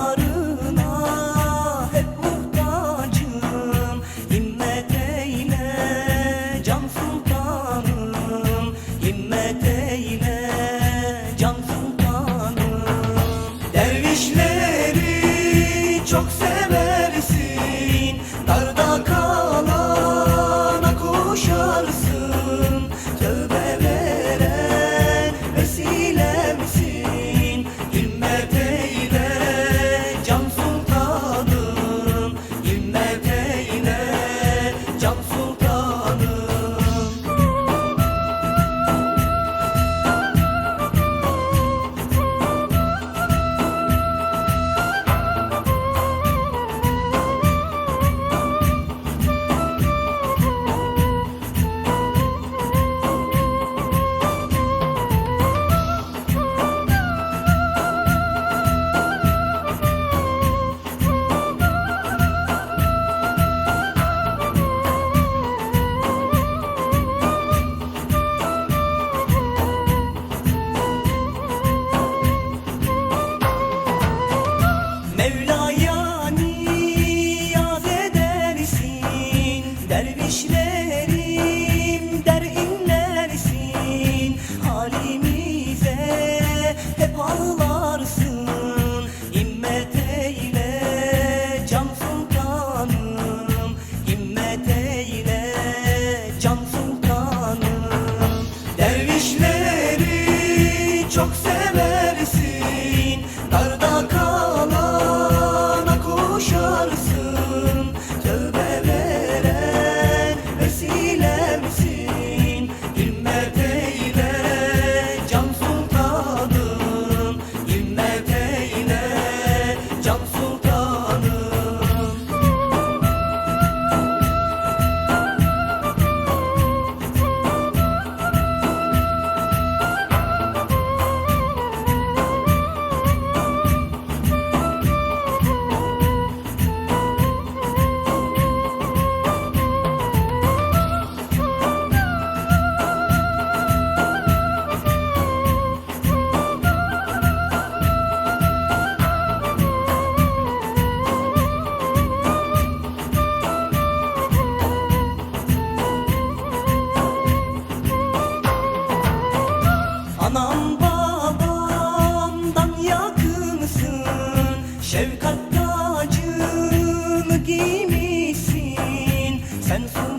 yarına hep muhtacım. Himmet can sultanım. Himmet can sultanım. Dervişleri çok seversin. sense.